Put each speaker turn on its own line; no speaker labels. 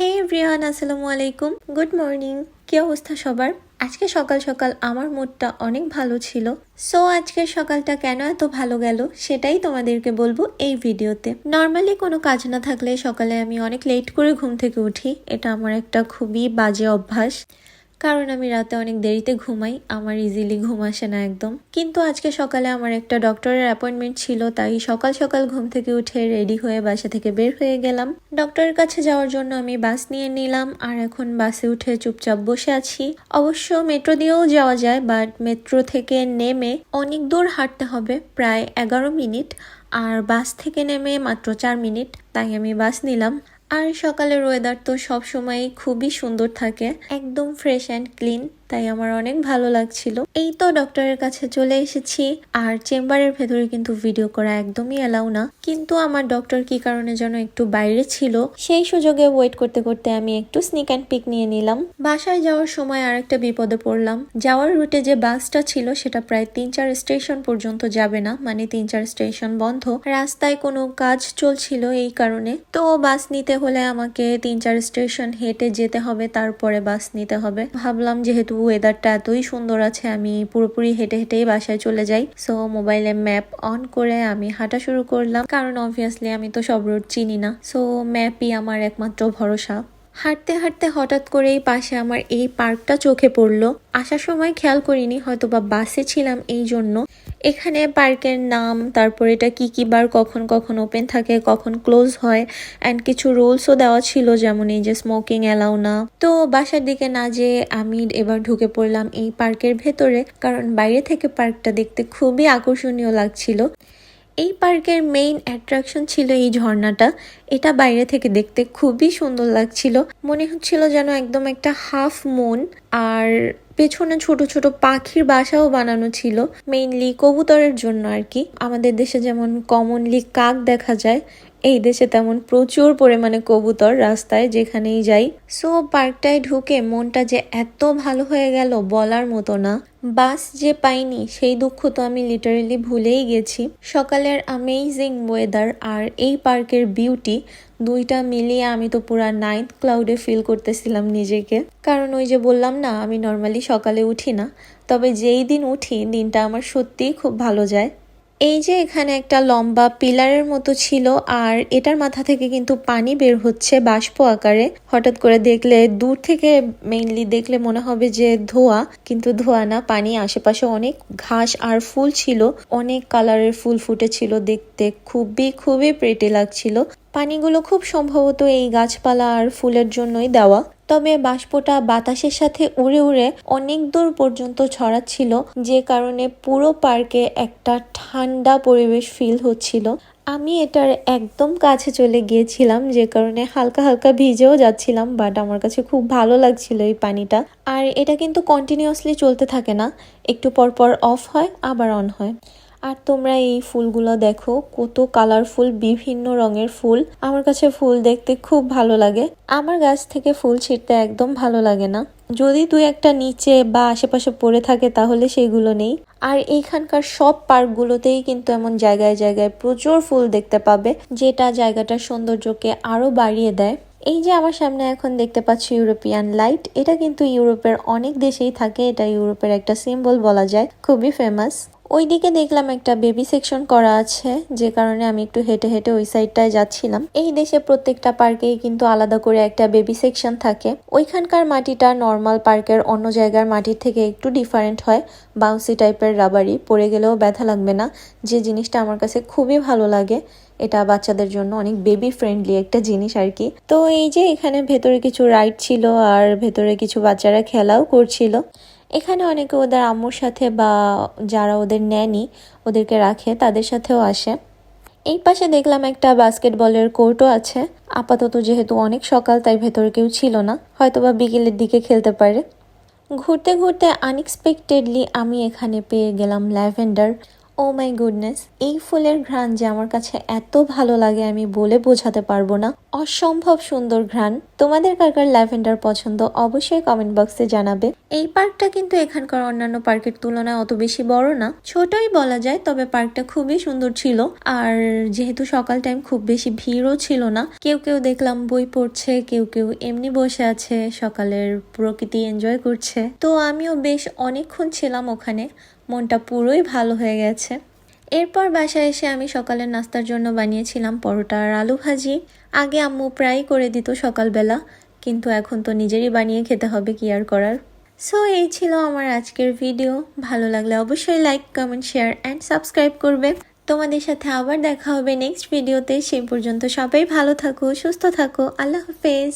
হে everyone আসসালামু আলাইকুম। Good morning কি অবস্থা সবার? আজকে সকাল সকাল আমার মুডটা অনেক ভালো ছিল। সো আজকের সকালটা কেন এত ভালো গেল সেটাই তোমাদেরকে বলব এই ভিডিওতে। নর্মালি কোনো কাজ না থাকলে সকালে আমি অনেক লেট করে ঘুম থেকে উঠি। এটা আমার একটা খুবই বাজে অভ্যাস। কারণ আমি রাতে অনেক দেরিতে ঘুমাই, আমার ইজিলি ঘুম আসে না একদম। কিন্তু আজকে সকালে আমার একটা ডক্টরের অ্যাপয়েন্টমেন্ট ছিল, তাই সকাল সকাল ঘুম থেকে উঠে রেডি হয়ে বাসা থেকে বের হয়ে গেলাম। ডক্টরের কাছে যাওয়ার জন্য আমি বাস নিয়ে নিলাম, আর এখন বাসে উঠে চুপচাপ বসে আছি। অবশ্য মেট্রো দিয়েও যাওয়া যায় বাট মেট্রো থেকে নেমে অনেক দূর হাঁটতে হবে, প্রায় এগারো মিনিট, আর বাস থেকে নেমে মাত্র চার মিনিট, তাই আমি বাস নিলাম। আর সকালের ওয়েদার তো সব সময় খুবই সুন্দর থাকে, একদম ফ্রেশ অ্যান্ড ক্লিন তাই আমার অনেক ভালো লাগছিল। এই তো ডক্টরের কাছে চলে এসেছি, আর চেম্বারের ভেতরে কিন্তু ভিডিও করা একদমই এলাও না। কিন্তু আমার ডক্টর কি কারণে যেন একটু বাইরে ছিল, সেই সুযোগে ওয়েট করতে করতে আমি একটু স্নিক অ্যান্ড পিক নিয়ে নিলাম। বাসায় যাওয়ার সময় আর একটা বিপদে পড়লাম। যাওয়ার রুটে যে বাসটা ছিল, সেটা প্রায় তিন চার স্টেশন পর্যন্ত যাবে না মানে তিন চার স্টেশন বন্ধ। রাস্তায় কোনো কাজ চলছিল এই কারণে। তো বাস নিতে হলে আমাকে তিন, চার স্টেশন হেঁটে যেতে হবে, তারপরে বাস নিতে হবে। ভাবলাম যেহেতু ওয়েদারটা এতই সুন্দর আছে, আমি পুরোপুরি হেঁটে হেঁটেই বাসায় চলে যাই। সো মোবাইলে ম্যাপ অন করে আমি হাঁটা শুরু করলাম। কারণ অবভিয়াসলি আমি তো সব রোড চিনি না। সো ম্যাপই আমার একমাত্র ভরসা। হাঁটতে হাঁটতে হঠাৎ করেই পাশে আমার এই পার্কটা চোখে পড়ল। আসার সময় খেয়াল করিনি হয়তো বা বাসে ছিলাম এই জন্য। এখানে পার্কের নাম, তারপর এটা কি কি বার কখন কখন ওপেন থাকে, কখন ক্লোজ হয় অ্যান্ড কিছু রুলসও দেওয়া ছিল, যেমন এই যে স্মোকিং অ্যালাউ না। তো বাসার দিকে না যে আমি এবার ঢুকে পড়লাম এই পার্কের ভেতরে, কারণ বাইরে থেকে পার্কটা দেখতে খুবই আকর্ষণীয় লাগছিল। এই পার্কের মেইন অ্যাট্রাকশন ছিল এই ঝর্ণাটা। এটা বাইরে থেকে দেখতে খুবই সুন্দর লাগছিল। মনে হচ্ছিল যেন একদম একটা হাফ মুন আর পেছনে ছোট ছোট পাখির বাসাও বানানো ছিল মেইনলি কবুতরের জন্য আর কি। আমাদের দেশে যেমন কমনলি কাক দেখা যায়, এই দেশে তেমন প্রচুর পরিমাণে কবুতর রাস্তায় যেখানেই যাই। সো পার্কটায় ঢুকে মনটা যে এত ভালো হয়ে গেল বলার মতো না। বাস যে পাইনি, সেই দুঃখ তো আমি লিটারেলি ভুলেই গেছি। সকালের আমেজিং ওয়েদার আর এই পার্কের বিউটি দুইটা মিলিয়ে আমি তো পুরা নাইন্থ ক্লাউডে ফিল করতেছিলাম নিজেকে। কারণ ওই যে বললাম না, আমি নর্মালি সকালে উঠি না। তবে যেই দিন উঠি, দিনটা আমার সত্যিই খুব ভালো যায়। এই যে এখানে একটা লম্বা পিলারের মতো ছিল, আর এটার মাথা থেকে কিন্তু পানি বের হচ্ছে বাষ্প আকারে। হঠাৎ করে দেখলে, দূর থেকে মেইনলি দেখলে মনে হবে যে ধোয়া, কিন্তু ধোয়া না, পানি আশেপাশে অনেক ঘাস আর ফুল ছিল। অনেক কালারের ফুল ফুটেছিল দেখতে, খুবই খুবই প্রেটে লাগছিল। পানিগুলো খুব সম্ভবত এই গাছপালা আর ফুলের জন্যই দেওয়া। তবে বাষ্পটা বাতাসের সাথে উড়ে উড়ে অনেক দূর পর্যন্ত ছড়াচ্ছিল, যে কারণে পুরো পার্কে একটা ঠান্ডা পরিবেশ ফিল হচ্ছিল। আমি এটার একদম কাছে চলে গিয়েছিলাম, যে কারণে হালকা হালকা ভিজেও যাচ্ছিলাম বাট আমার কাছে খুব ভালো লাগছিল এই পানিটা। আর এটা কিন্তু কন্টিনিউয়াসলি চলতে থাকে না, একটু পর পর অফ হয়, আবার অন হয়। আর তোমরা এই ফুলগুলো দেখো, কত কালারফুল বিভিন্ন রঙের ফুল। আমার কাছে ফুল দেখতে খুব ভালো লাগে। আমার গাছ থেকে ফুল ছিঁড়তে একদম ভালো লাগে না। যদি দুই একটা নিচে বা আশেপাশে পড়ে থাকে, তাহলে সেগুলো নেই। আর এইখানকার সব পার্কগুলোতেই কিন্তু এমন জায়গায় জায়গায় প্রচুর ফুল দেখতে পাবে, যেটা জায়গাটার সৌন্দর্যকে আরও বাড়িয়ে দেয়। এই যে আমার সামনে এখন দেখতে পাচ্ছি ইউরোপিয়ান লাইট, এটা কিন্তু ইউরোপের অনেক দেশেই থাকে। এটা ইউরোপের একটা সিম্বল বলা যায়। খুবই ফেমাস ওইদিকে দেখলাম একটা বেবি সেকশন করা আছে, যে কারণে আমি একটু হেঁটে হেঁটে ওই সাইডটায় যাচ্ছিলাম। এই দেশে প্রত্যেকটা পার্কেই কিন্তু আলাদা করে একটা বেবি সেকশন থাকে। ওইখানকার মাটিটা নর্মাল পার্কের অন্য জায়গার মাটির থেকে একটু ডিফারেন্ট হয়, বাউন্সি টাইপের রাবারি, পড়ে গেলেও ব্যথা লাগবে না। যে জিনিসটা আমার কাছে খুবই ভালো লাগে, এটা বাচ্চাদের জন্য অনেক বেবি ফ্রেন্ডলি একটা জিনিস আর কি। তো এই যে এখানে ভেতরে কিছু রাইড ছিল আর ভেতরে কিছু বাচ্চারা খেলাও করছিল। এখানে অনেকে ওদের আম্মুর সাথে বা যারা ওদের নেনি ওদেরকে রাখে, তাদের সাথেও আসে। এই পাশে দেখলাম একটা বাস্কেটবলের কোর্টও আছে। আপাতত যেহেতু অনেক সকাল, তাই ভেতরে কেউ ছিল না। হয়তোবা বিকেলের দিকে খেলতে পারে। ঘুরতে ঘুরতে আনএক্সপেক্টেডলি আমি এখানে পেয়ে গেলাম ল্যাভেন্ডার। ও মাই গুডনেস এই ফুলের ঘ্রাণ যে আমার কাছে এত ভালো লাগে আমি বলে বোঝাতে পারব না। অসম্ভব সুন্দর ঘ্রাণ। তোমাদের কার কার ল্যাভেন্ডার পছন্দ অবশ্যই কমেন্ট বক্সে জানাবে। এই পার্কটা কিন্তু এখানকার অন্যান্য পার্কের তুলনায় অত বেশি বড় না। ছোটই বলা যায়, তবে পার্কটা খুবই সুন্দর ছিল। আর যেহেতু সকাল টাইম খুব বেশি ভিড়ও ছিল না, কেউ কেউ দেখলাম বই পড়ছে, কেউ কেউ এমনি বসে আছে, সকালের প্রকৃতি এনজয় করছে। তো আমিও বেশ অনেকক্ষণ ছিলাম ওখানে। মনটা পুরোই ভালো হয়ে গেছে। এরপর বাসায় এসে আমি সকালের নাস্তার জন্য বানিয়েছিলাম পরোটা আর আলু ভাজি। আগে আম্মু প্রায় করে দিত সকালবেলা, কিন্তু এখন তো নিজেরই বানিয়ে খেতে হবে, কি আর করার। সো এই ছিল আমার আজকের ভিডিও ভালো লাগলে অবশ্যই like comment share and subscribe করবে। তোমাদের সাথে আবার দেখা হবে নেক্সট ভিডিওতে সেই পর্যন্ত সবাই ভালো থাকো, সুস্থ থাকো। আল্লাহ হাফেজ।